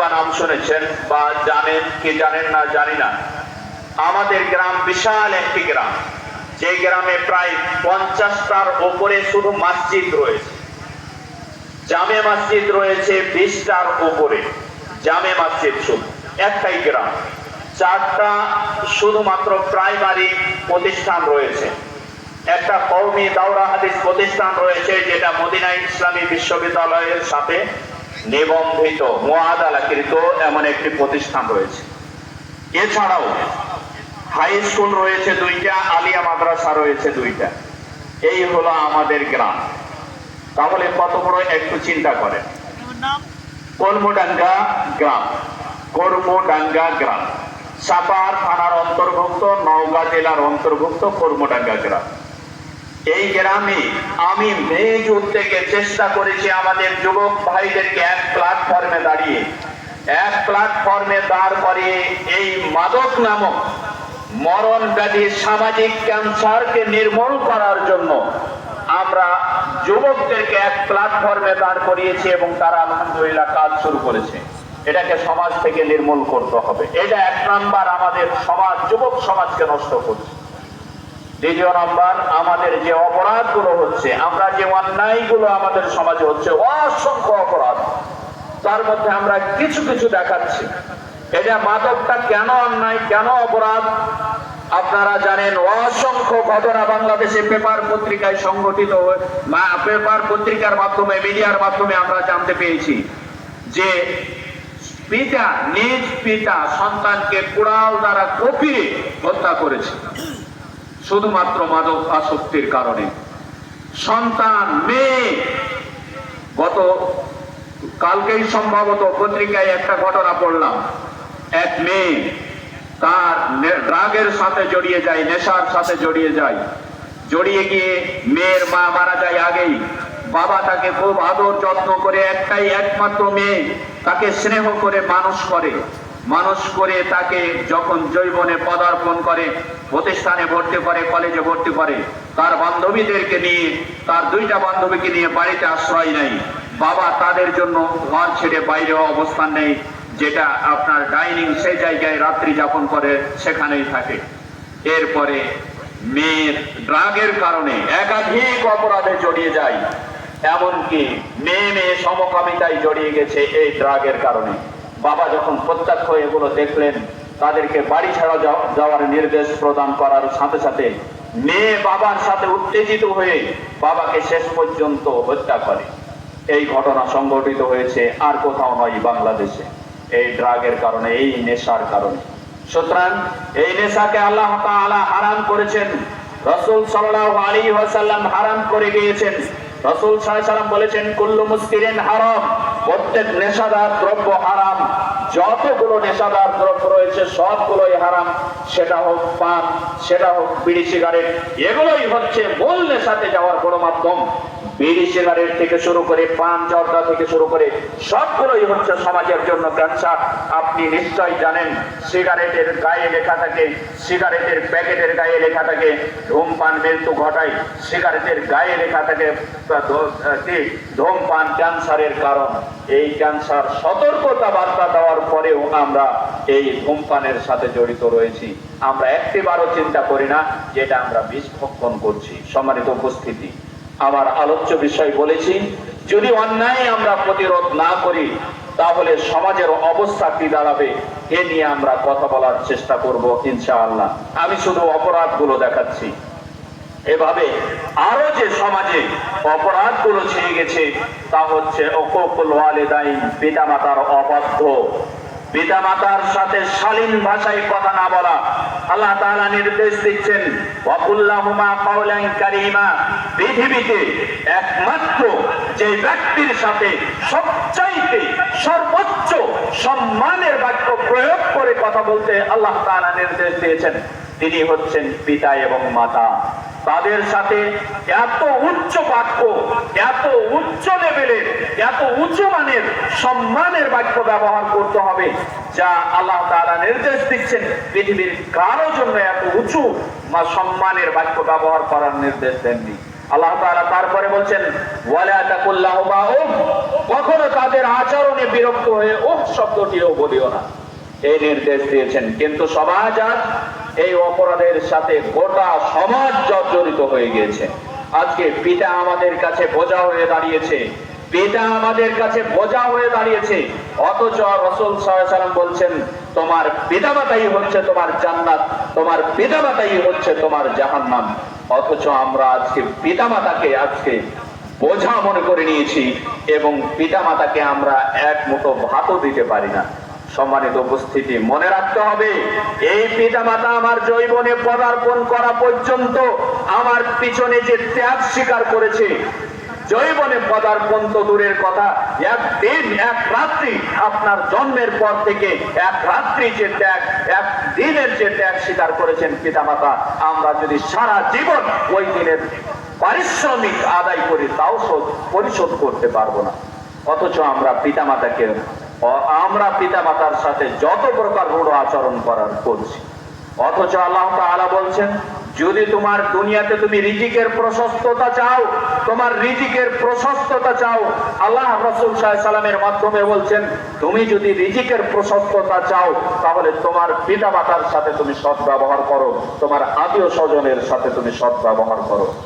বা নাম শুনেছেন বা জানেন, কি জানেন না জানি না। আমাদের গ্রাম বিশাল একটি গ্রাম। যে গ্রামে প্রায় পঞ্চাশটার ওপরে শুধু মসজিদ রয়েছে। জামে মসজিদ রয়েছে বিশটার উপরে জামে মসজিদ শুধু, একটাই গ্রাম। চারটা শুধুমাত্র প্রাইমারি প্রতিষ্ঠান রয়েছে। একটা কৌমি দাওরা হাদিস প্রতিষ্ঠান রয়েছে, যেটা মদিনা ইসলামী বিশ্ববিদ্যালয়ের সাথে নিবন্ধিত মোয়াদালাকৃত এমন একটি প্রতিষ্ঠান রয়েছে। এছাড়াও হাই স্কুল রয়েছে দুইটা, আলিয়া মাদ্রাসা রয়েছে দুইটা। এই হলো আমাদের গ্রাম। তাহলে কত বড় একটু চিন্তা করেন। কর্মডাঙ্গা গ্রাম। কর্মডাঙ্গা গ্রাম। সাপার থানার অন্তর্ভুক্ত, নওগাঁ জেলার অন্তর্ভুক্ত কর্মডাঙ্গা গ্রাম। এই গ্রামে আমি মেজ উদ্যোগে চেষ্টা করেছি আমাদের যুবক ভাইদেরকে এক প্ল্যাটফর্মে দাঁড়িয়ে। এক প্ল্যাটফর্মে দাঁড় করিয়ে এই মাদক নামক মরণ ব্যাধি সামাজিক ক্যান্সারকে নির্মূল করার জন্য আমরা যুবকদেরকে এক প্ল্যাটফর্মে দাঁড় করিয়েছি এবং তারা আলহামদুলিল্লাহ কাজ শুরু করেছে। এটাকে সমাজ থেকে নির্মূল করতে হবে। এটা এক নাম্বার আমাদের সমাজ, যুবক সমাজকে নষ্ট করছে। দ্বিতীয় নাম্বার, আমাদের যে অপরাধগুলো হচ্ছে, আমরা যে অন্যায়গুলো আমাদের সমাজে হচ্ছে, অসংখ্য অপরাধ। তার মধ্যে আমরা কিছু কিছু দেখাচ্ছি। এটা মাদকটা কেন অন্যায়, কেন অপরাধ? আপনারা জানেন, অসংখ্য ঘটনা বাংলাদেশে পেপার পত্রিকায় সংগঠিত পেপার পত্রিকার মাধ্যমে, মিডিয়ার মাধ্যমে আমরা জানতে পেয়েছি যে পিতা, নিজ পিতা সন্তানকে কুড়াল দ্বারা কপিয়ে হত্যা করেছে। শুধুমাত্র মাদক আসক্তির কারণে। সন্তান, মেয়ে। গত, কালকেই সম্ভবত পত্রিকায় একটা ঘটনা পড়লাম। এক মেয়ে তার ড্রাগের সাথে জড়িয়ে যায়, নেশার সাথে জড়িয়ে যায়। জড়িয়ে গিয়ে মেয়ের মা মারা যায় আগেই। বাবা তাকে খুব আদর যত্ন করে একটাই একমাত্র মেয়ে, তাকে স্নেহ করে মানুষ করে। মানুষ করে তাকে যখন জৈবনে পদার্পণ করে, প্রতিষ্ঠানে ভর্তি করে, কলেজে ভর্তি করে, তার বান্ধবীদেরকে নিয়ে, তার দুইটা বান্ধবীকে নিয়ে বাড়িতে আশ্রয় নেয়। বাবা তাদের জন্য ঘর ছেড়ে বাইরে অবস্থান নেই যেটা আপনার ডাইনিং সেই জায়গায় রাত্রি যাপন করে, সেখানেই থাকে। এরপরে মেয়ের ড্রাগের কারণে একাধিক অপরাধে জড়িয়ে যায়, এমনকি মেয়ে মেয়ে সমকামিতায় জড়িয়ে গেছে এই ড্রাগের কারণে। বাবা যখন প্রত্যক্ষ এগুলো দেখলেন, তাদেরকে বাড়ি ছাড়া যাও- যাওয়ার নির্দেশ প্রদান করার সাথে সাথে মেয়ে বাবার সাথে উত্তেজিত হয়ে বাবাকে শেষ পর্যন্ত হত্যা করে। এই ঘটনা সংঘটিত হয়েছে আর কোথাও নয় বাংলাদেশে। এই ড্রাগের কারণে, এই নেশার কারণে। সুতরাং এই নেশাকে আল্লাহ তাআলা হারাম করেছেন। রসুল সাল্লাল্লাহু আলাইহি ওয়াসাল্লাম হারাম করে গিয়েছেন। রসুল সাল্লাম বলেছেন, কুল্লু মুসকিরিন হারাম। প্রত্যেক নেশাদার দ্রব্য হারাম। যতগুলো নেশাদার দ্রব্য রয়েছে, সবগুলোই হারাম। সেটা হোক পান, সেটা হোক বিড়ি সিগারেট, এগুলোই হচ্ছে মূল নেশাতে যাওয়ার বড় মাধ্যম। বিড়ি সিগারেট থেকে শুরু করে পান, জর্দা থেকে শুরু করে সবগুলোই হচ্ছে সমাজের জন্য ক্যান্সার। আপনি নিশ্চয় জানেন, সিগারেটের গায়ে লেখা থাকে, সিগারেটের প্যাকেটের গায়ে লেখা থাকে, ধূমপান মৃত্যু ঘটায়, সিগারেটের গায়ে লেখা থাকে ধূমপান ক্যান্সারের কারণ। এই ক্যান্সার সতর্কতা বার্তা দেওয়ার পরেও আমরা এই ধূমপানের সাথে জড়িত রয়েছি। আমরা একটিবারও চিন্তা করি না, যেটা আমরা বিষ ভক্ষণ করছি। সম্মানিত উপস্থিতি, আমার আলোচ্য বিষয় বলেছি, যদি অন্যায় আমরা প্রতিরোধ না করি, তাহলে সমাজের অবস্থা কি দাঁড়াবে, এ নিয়ে আমরা কথা বলার চেষ্টা করব, ইনশাআল্লাহ। আমি শুধু অপরাধগুলো দেখাচ্ছি। এভাবে আরও যে সমাজে অপরাধগুলো ছেয়ে গেছে, তা হচ্ছে অকুল ওয়ালিদাইন পিতামাতার অবাধ্য। পিতামাতার সাথে শালীন ভাষায় কথা না বলা। আল্লাহ তাআলা নির্দেশ দিচ্ছেন পৃথিবীতে একমাত্র যে ব্যক্তির সাথে সবচাইতে সর্বোচ্চ সম্মানের বাক্য প্রয়োগ করে কথা বলতে আল্লাহ তাআলা নির্দেশ দিয়েছেন, তিনি হচ্ছেন পিতা এবং মাতা। তাদের সাথে এত উচ্চ বাক্য, এত উচ্চ লেভেলের এত উঁচু মানের সম্মানের বাক্য ব্যবহার করতে হবে, যা আল্লাহ তারা নির্দেশ দিচ্ছেন পৃথিবীর কারও জন্য এত উঁচু বা সম্মানের বাক্য ব্যবহার করার নির্দেশ দেননি। আল্লাহ তারা তারপরে বলছেন কখনো তাদের আচরণে বিরক্ত হয়ে উফ শব্দটিও বলিও না। এই নির্দেশ দিয়েছেন, কিন্তু সমাজ আজ এই অপরাধের সাথে গোটা সমাজ জর্জরিত হয়ে গিয়েছে। আজকে পিতা আমাদের কাছে বোঝা হয়ে দাঁড়িয়েছে। পিতা আমাদের কাছে বোঝা হয়ে দাঁড়িয়েছে। অথচ রসুল সাল্লাম বলছেন, তোমার পিতামাতাই হচ্ছে তোমার জান্নাত, তোমার পিতামাতাই হচ্ছে তোমার জাহান্নাম। অথচ আমরা আজকে পিতামাতাকে আজকে বোঝা মনে করে নিয়েছি এবং পিতামাতাকে আমরা এক মুঠো ভাতও দিতে পারি না। সম্মানিত উপস্থিতি, মনে রাখতে হবে, এই পিতামাতা আমার জৈবনে পদার্পণ করা পর্যন্ত আমার পিছনে যে ত্যাগ স্বীকার করেছে জৈবনে পদার্পণ তো দূরের কথা, একদিন, এক রাত্রি, আপনার জন্মের পর থেকে এক রাত্রি যে ত্যাগ, এক দিনের যে ত্যাগ স্বীকার করেছেন পিতামাতা, আমরা যদি সারা জীবন ওই দিনের পারিশ্রমিক আদায় করি তাও শোধ, পরিশোধ করতে পারব না। অথচ আমরা পিতামাতাকে আমরা পিতামাতার সাথে যত প্রকার রূঢ় আচরণ করার করছি। অথচ আল্লাহ তাআলা বলছেন, যদি তোমার দুনিয়াতে তুমি রিজিকের প্রশস্ততা চাও, তোমার রিজিকের প্রশস্ততা চাও, আল্লাহ রাসূল সাল্লামের মাধ্যমে বলছেন, তুমি যদি রিজিকের প্রশস্ততা চাও, তাহলে তোমার পিতামাতার সাথে তুমি সৎ ব্যবহার করো, তোমার আত্মীয় স্বজনের সাথে তুমি সৎ ব্যবহার করো।